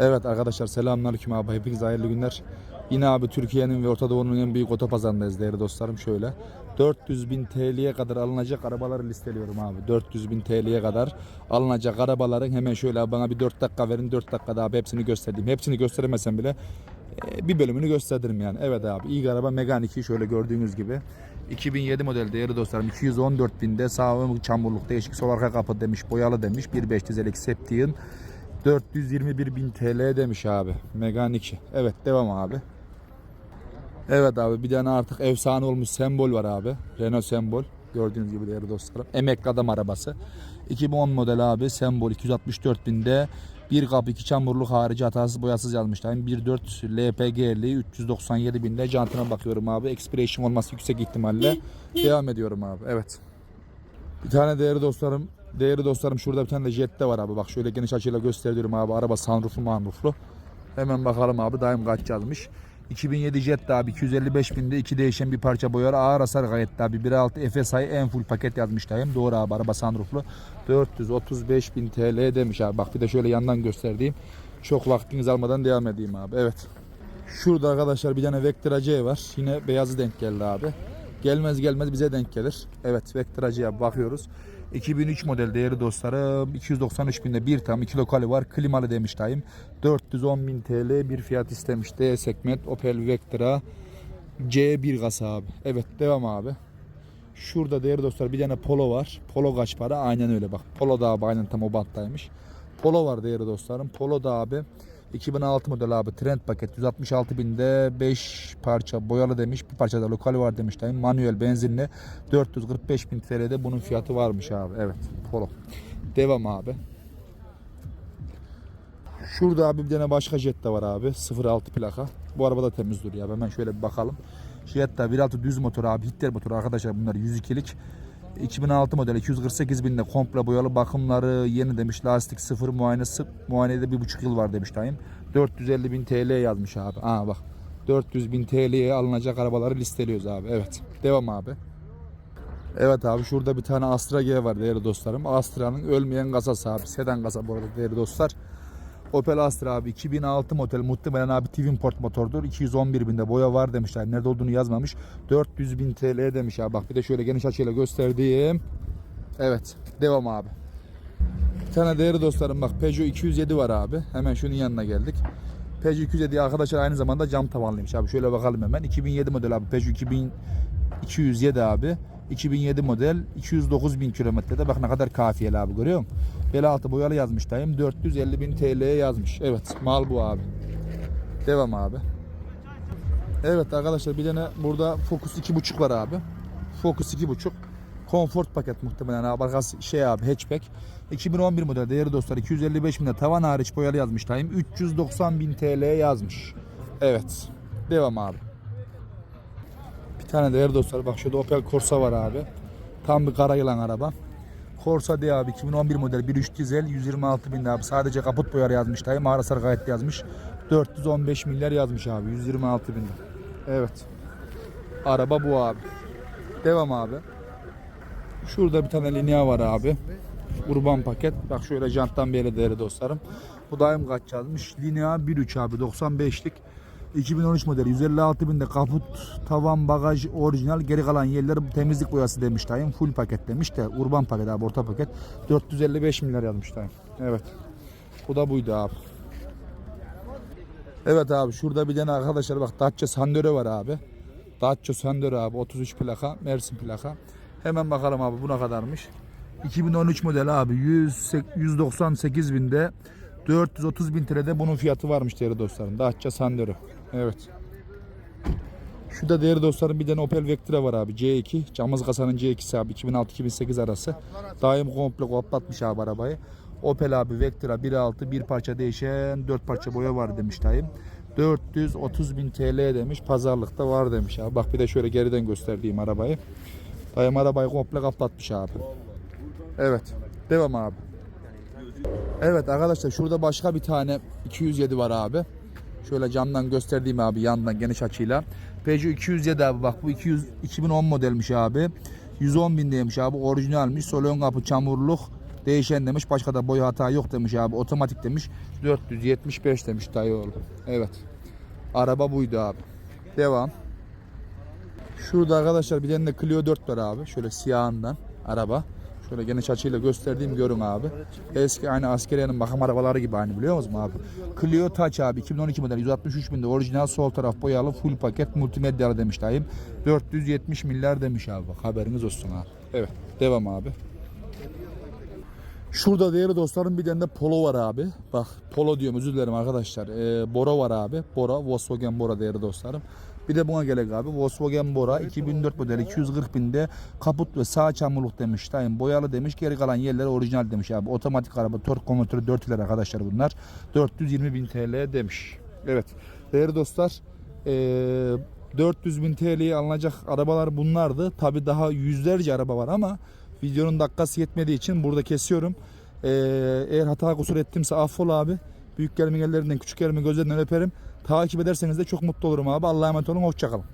Evet arkadaşlar selamünaleyküm abi. Hepinize hayırlı günler. Yine abi Türkiye'nin ve Orta Doğu'nun en büyük otopazarındayız değerli dostlarım. Şöyle 400 bin TL'ye kadar alınacak arabaları listeliyorum abi. 400 bin TL'ye kadar alınacak arabaların hemen şöyle bana bir 4 dakika verin. 4 dakikada abi hepsini göstereyim. Hepsini gösteremesem bile e, bir bölümünü gösteririm yani. Evet abi ilk araba Megane 2 şöyle gördüğünüz gibi. 2007 model değerli dostlarım 214 binde sağ ön çamurluk değişik sol arka kapı demiş boyalı demiş 1.5 dizelik septiğin 421 bin TL demiş abi. Megane 2. Evet devam abi. Evet abi bir tane artık efsane olmuş sembol var abi. Renault sembol. Gördüğünüz gibi değerli dostlarım. Emekli adam arabası. 2010 model abi sembol 264 binde bir kapı iki çamurluk harici hatasız boyasız yazmışlar. 1.4 LPG'li 397 binde jantına bakıyorum abi. Expiration olması yüksek ihtimalle. Devam ediyorum abi. Evet. Bir tane değerli dostlarım, değerli dostlarım şurada bir tane de Jette var abi. Bak şöyle geniş açıyla gösteriyorum abi. Araba sunrooflu manrooflu. Hemen bakalım abi daim kaç yazmış. 2007 Jette abi 255 binde iki değişen bir parça boyalı ağır hasar gayet abi 1.6 FSI en full paket yazmış dayım. Doğru abi araba sunrooflu. 435 bin TL demiş abi. Bak bir de şöyle yandan gösterdiğim. Çok vaktiniz almadan devam edeyim abi. Evet. Şurada arkadaşlar bir tane Vectra C var. Yine beyazı denk geldi abi. Gelmez gelmez bize denk gelir. Evet Vectra C'ye bakıyoruz. 2003 model değerli dostlarım. 293 binde bir tam 2 lokali var. Klimalı demiş dayım. 410 bin TL bir fiyat istemiş. D segment Opel Vectra C1 kasa abi. Evet devam abi. Şurada değerli dostlar bir tane Polo var. Polo kaç para? Aynen öyle bak. Polo da abi aynen tam o banttaymış. Polo var değerli dostlarım. Polo da abi 2006 model abi trend paket 166 binde 5 parça boyalı demiş. Bir parça da lokal var demiş dayım. Manuel benzinli 445 bin TL'de bunun fiyatı varmış abi. Evet Polo. Devam abi. Şurada abi bir tane başka Jetta var abi. 06 plaka. Bu araba da temiz duruyor abi. Hemen şöyle bir bakalım. Jetta 1.6 düz motor abi. Hitter motor arkadaşlar bunlar 102'lik. 2006 model 248 binde komple boyalı bakımları yeni demiş. Lastik sıfır muayenesi muayenede bir buçuk yıl var demiş dayım. 450 bin TL yazmış abi. Aa bak 400 bin TL'ye alınacak arabaları listeliyoruz abi. Evet. Devam abi. Evet abi şurada bir tane Astra G var değerli dostlarım. Astra'nın ölmeyen kasası abi. Sedan kasa bu arada değerli dostlar. Opel Astra abi 2006 model muhtemelen abi Twinport motordur. 211 binde boya var demişler. Nerede olduğunu yazmamış. 400 bin TL demiş abi. Bak bir de şöyle geniş açıyla gösterdiğim. Evet devam abi. Bir tane değerli dostlarım bak Peugeot 207 var abi. Hemen şunun yanına geldik. Peugeot 207 arkadaşlar aynı zamanda cam tavanlıymış abi. Şöyle bakalım hemen. 2007 model abi. Peugeot 2000 207 abi. 2007 model 209 bin kilometrede bak ne kadar kafiyeli abi görüyor musun? Bel altı boyalı yazmış dayım 450 bin TL'ye yazmış. Evet mal bu abi. Devam abi. Evet arkadaşlar bir tane burada Focus 2.5 var abi. Focus 2.5 Comfort paket muhtemelen abi. Arkası şey abi hatchback. 2011 model değerli dostlar 255 binde tavan hariç boyalı yazmış dayım. 390 bin TL yazmış. Evet. Devam abi. Bir tane değerli dostlar bak şurada Opel Corsa var abi. Tam bir kara yılan araba. Corsa diye abi 2011 model 1.3 dizel 126 bin abi. Sadece kaput boyarı yazmış dayı. Mağara gayet yazmış. 415 milyar yazmış abi 126 bin. Evet. Araba bu abi. Devam abi. Şurada bir tane linea var abi. Urban paket. Bak şöyle janttan beri değerli dostlarım. Bu daim kaç yazmış? Linea 1.3 abi 95'lik. 2013 modeli 156 binde kaput, tavan, bagaj orijinal geri kalan yerler temizlik boyası demiş dayım. Full paket demiş de urban paket abi orta paket. 455 milyar yazmış dayım. Evet. Bu da buydu abi. Evet abi şurada bir tane arkadaşlar bak Dacia Sandero var abi. Dacia Sandero abi 33 plaka Mersin plaka. Hemen bakalım abi bu ne kadarmış. 2013 model abi 100, 198 binde 430 bin TL'de bunun fiyatı varmış değerli dostlarım. Dacia Sandero. Evet. Şurada değerli dostlarım bir tane Opel Vectra var abi. C2. Camız kasanın C2'si abi. 2006-2008 arası. Daim komple kapatmış abi arabayı. Opel abi Vectra 1.6 bir parça değişen 4 parça boya var demiş dayım. 430 bin TL demiş. Pazarlıkta var demiş abi. Bak bir de şöyle geriden gösterdiğim arabayı. Dayım arabayı komple kapatmış abi. Evet. Devam abi. Evet arkadaşlar şurada başka bir tane 207 var abi. Şöyle camdan gösterdiğim abi yandan geniş açıyla. Peugeot 207 abi bak bu 200, 2010 modelmiş abi. 110 bin demiş abi orijinalmiş. Sol ön kapı çamurluk. Değişen demiş. Başka da boy hata yok demiş abi. Otomatik demiş. 475 demiş dayı oğlu. Evet. Araba buydu abi. Devam. Şurada arkadaşlar bir tane de Clio 4 var abi. Şöyle siyahından araba. Şöyle geniş açıyla gösterdiğim görün abi. Eski aynı askeriyenin makam arabaları gibi aynı biliyor musun abi? Clio Touch abi 2012 model 163 binde orijinal sol taraf boyalı full paket multimedyalı demiş dayım. 470 milyar demiş abi bak haberiniz olsun abi. Evet devam abi. Şurada değerli dostlarım bir tane de Polo var abi. Bak Polo diyorum özür dilerim arkadaşlar. Ee, Bora var abi. Bora Volkswagen Bora değerli dostlarım. Bir de buna gerek abi. Volkswagen Bora 2004 model 240 binde kaput ve sağ çamurluk demiş. Dayım boyalı demiş. Geri kalan yerleri orijinal demiş abi. Otomatik araba tork konvertörü 4 iler arkadaşlar bunlar. 420 bin TL demiş. Evet. Değerli dostlar ee, 400 bin TL'ye alınacak arabalar bunlardı. Tabi daha yüzlerce araba var ama videonun dakikası yetmediği için burada kesiyorum. Ee, eğer hata kusur ettimse affola abi. Büyüklerimin ellerinden küçüklerimin gözlerinden öperim. Takip ederseniz de çok mutlu olurum abi. Allah'a emanet olun. Hoşçakalın.